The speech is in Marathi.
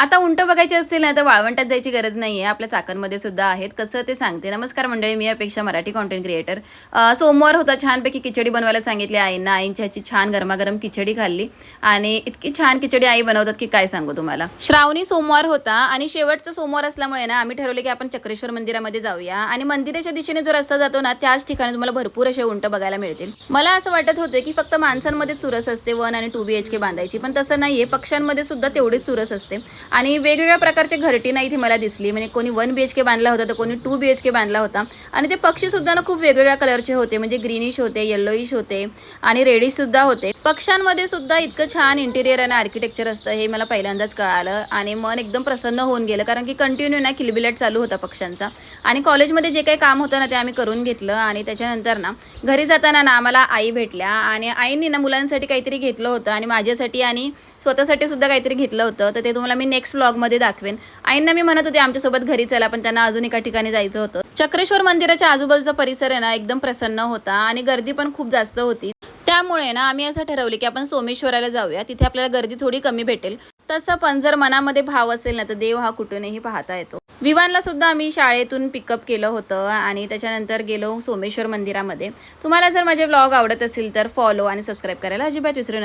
आता उंट बघायचे असतील ना तर वाळवंटात जायची गरज नाही आहे आपल्या चाकणमध्ये सुद्धा आहेत. कसं ते सांगते. नमस्कार मंडळी मी अपेक्षा मराठी कॉन्टेंट क्रिएटर सोमवार होता. छानपैकी खिचडी बनवायला सांगितली आईंना. आईंची ह्याची छान गरमागरम खिचडी खाल्ली. आणि इतकी छान खिचडी आई बनवतात की काय सांगू तुम्हाला. श्रावणी सोमवार होता आणि शेवटचा सोमवार असल्यामुळे ना आम्ही ठरवले की आपण चक्रेश्वर मंदिरामध्ये जाऊया. आणि मंदिराच्या दिशेने जो रस्ता जातो ना त्याच ठिकाणी तुम्हाला भरपूर असे उंट बघायला मिळतील. मला असं वाटत होते की फक्त माणसांमध्ये चुरस असते वन आणि टू बी एच के बांधायची. पण तसं नाहीये. पक्ष्यांमध्ये सुद्धा तेवढीच चुरस असते. आणि वेगवेगळ्या प्रकारचे घरटी ना इथे मला दिसली. म्हणजे कोणी वन बी एच के बांधला होता तर कोणी टू बी एच के बांधला होता. आणि ते पक्षी सुद्धा ना खूप वेगवेगळ्या कलरचे होते. म्हणजे ग्रीनिश होते येल्लोईश होते आणि रेडिश सुद्धा होते. पक्ष्यांमध्ये सुद्धा इतकं छान इंटिरियर आणि आर्किटेक्चर असतं हे मला पहिल्यांदाच कळालं आणि मन एकदम प्रसन्न होऊन गेलं. कारण की कंटिन्यू ना किलबिलाट चालू होता पक्ष्यांचा. आणि कॉलेजमध्ये जे काही काम होतं ना ते आम्ही करून घेतलं आणि त्याच्यानंतर ना घरी जाताना ना आम्हाला आई भेटल्या आणि आईने ना मुलांसाठी काहीतरी घेतलं होतं आणि माझ्यासाठी आणि स्वतःसाठी सुद्धा काहीतरी घेतलं होतं. तर ते तुम्हाला मी नेक्स्ट व्लॉगमध्ये दाखवेन. आईंना मी म्हणत होते आमच्यासोबत घरी चला पण त्यांना अजून एका ठिकाणी जायचं होतं. चक्रेश्वर मंदिराच्या आजूबाजूचा परिसर आहे ना एकदम प्रसन्न होता आणि गर्दी पण खूप जास्त होती. त्यामुळे ना आम्ही असं ठरवले की आपण सोमेश्वराला जाऊया. तिथे आपल्याला गर्दी थोडी कमी भेटेल. तसं पण जर मनामध्ये भाव असेल ना तर देव हा कुठूनही पाहता येतो. विवानला सुद्धा आम्ही शाळेतून पिकअप केलं होतं आणि त्याच्यानंतर गेलो सोमेश्वर मंदिरामध्ये. तुम्हाला जर माझे ब्लॉग आवडत असेल तर फॉलो आणि सबस्क्राईब करायला अजिबात विसरू नका.